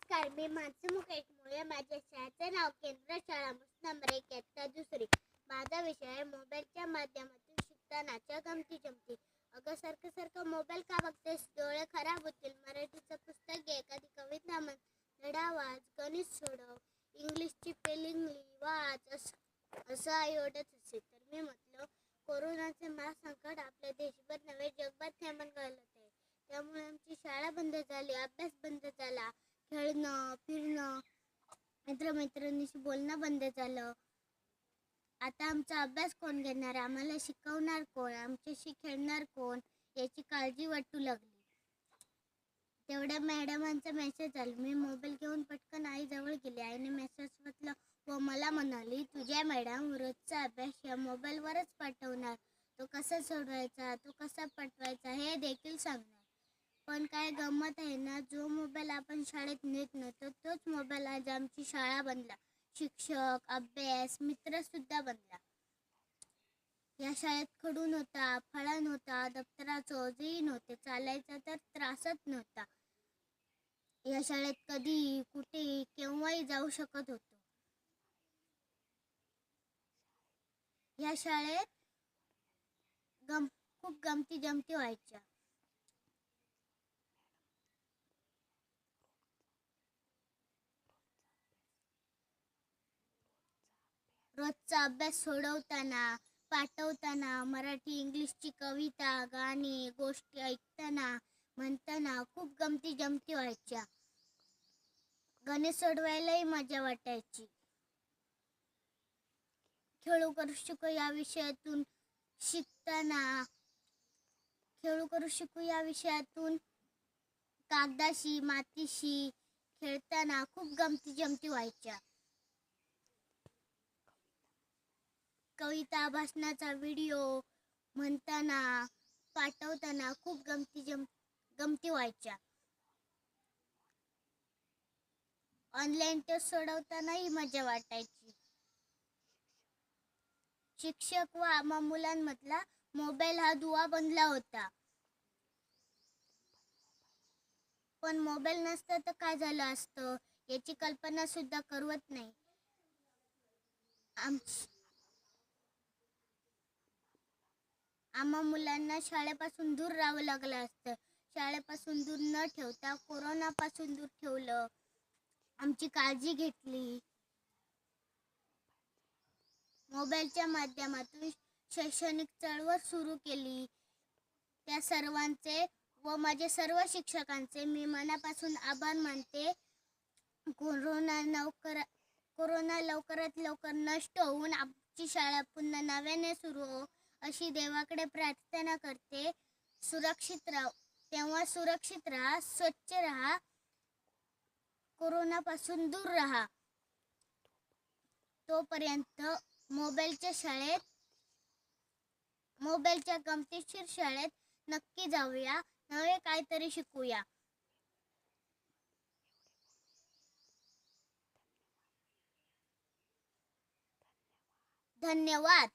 नमस्कार मी मानसी मुकेश मुळे माझ्या शाळेचे नाव केंद्र शाळा नंबर एक इयत्ता दुसरी माझा विषय आहे मोबाईलच्या माध्यमातून शिकतानाच्या गमती जमती. अगं सारखं सारखं मोबाईल का बघतेस? डोळे खराब होतील. मराठीचं पुस्तक घे. एखादी कविता म्हण. धडा वाच गणित सोडव. इंग्लिशची पेलिंग लिही वाच असं असं आई ओरडत असे. तर मी म्हटलं कोरोनाचे महासंकट आपल्या देशभर नव्हे जगभर थेंबण घालत आहे त्यामुळे आमची शाळा बंद झाली. अभ्यास बंद झाला. खेळणं फिरणं मित्रमैत्रिणीशी बोलणं बंद झालं. आता आमचा अभ्यास कोण घेणार? आम्हाला शिकवणार कोण? आमच्याशी खेळणार कोण? याची काळजी वाटू लागली. तेवढ्या मॅडमांचा मेसेज आला. मी मोबाईल घेऊन पटकन आई जवळ गेले. आईने मेसेज वाचलं व मला म्हणाली तुझ्या मॅडम रोजचा अभ्यास या मोबाईलवरच पाठवणार. तो कसा सोडवायचा? तो कसा पाठवायचा? हे देखील सांगणार. पण काय गंमत आहे ना जो मोबाईल आपण शाळेत नेत नव्हतो तोच मोबाईल आज आमची शाळा बनला. शिक्षक अभ्यास मित्र सुद्धा बनला. या शाळेत खडू नव्हता फळा नव्हता दप्तराचं ओझेही नव्हते चालायचा तर त्रासच नव्हता. या शाळेत कधी कुठे केव्हाही जाऊ शकत होतो. या शाळेत गम खूप गमती जमती व्हायच्या. रोजचा अभ्यास सोडवताना पाठवताना मराठी इंग्लिशची कविता गाणी गोष्टी ऐकताना म्हणताना खूप गमती जमती व्हायच्या. गणित सोडवायलाही मजा वाटायची. खेळू करू शिकू या विषयातून शिकताना खेळू करू शिकू या विषयातून कागदाशी मातीशी खेळताना खूप गमती जमती व्हायच्या. कविता भाषणाचा व्हिडिओ म्हणताना पाठवताना खूप गमती जम गमती व्हायच्या. ऑनलाईन टेस्ट सोडवतानाही मजा वाटायची. शिक्षक व आम्हा मुलांमधला मोबाईल हा दुवा बनला होता. पण मोबाईल नसता तर काय झालं असतं? याची कल्पना सुद्धा करवत नाही. आमची आम्हा मुलांना शाळेपासून दूर राहावं लागलं असतं. शाळेपासून दूर न ठेवता कोरोनापासून दूर ठेवलं. आमची काळजी घेतली. मोबाईलच्या माध्यमातून शैक्षणिक चळवळ सुरू केली. त्या सर्वांचे व माझे सर्व शिक्षकांचे मी मनापासून आभार मानते. कोरोना लवकर कोरोना लवकरात लवकर नष्ट होऊन आमची शाळा पुन्हा नव्याने सुरू हो. अशी देवाकडे प्रार्थना करते. सुरक्षित राह. तेव्हा सुरक्षित राहा स्वच्छ राहा. कोरोनापासून दूर राहा. तोपर्यंत मोबाईलच्या शाळेत मोबाईलच्या गमतीशीर शाळेत नक्की जाऊया. नवे काहीतरी शिकूया. धन्यवाद.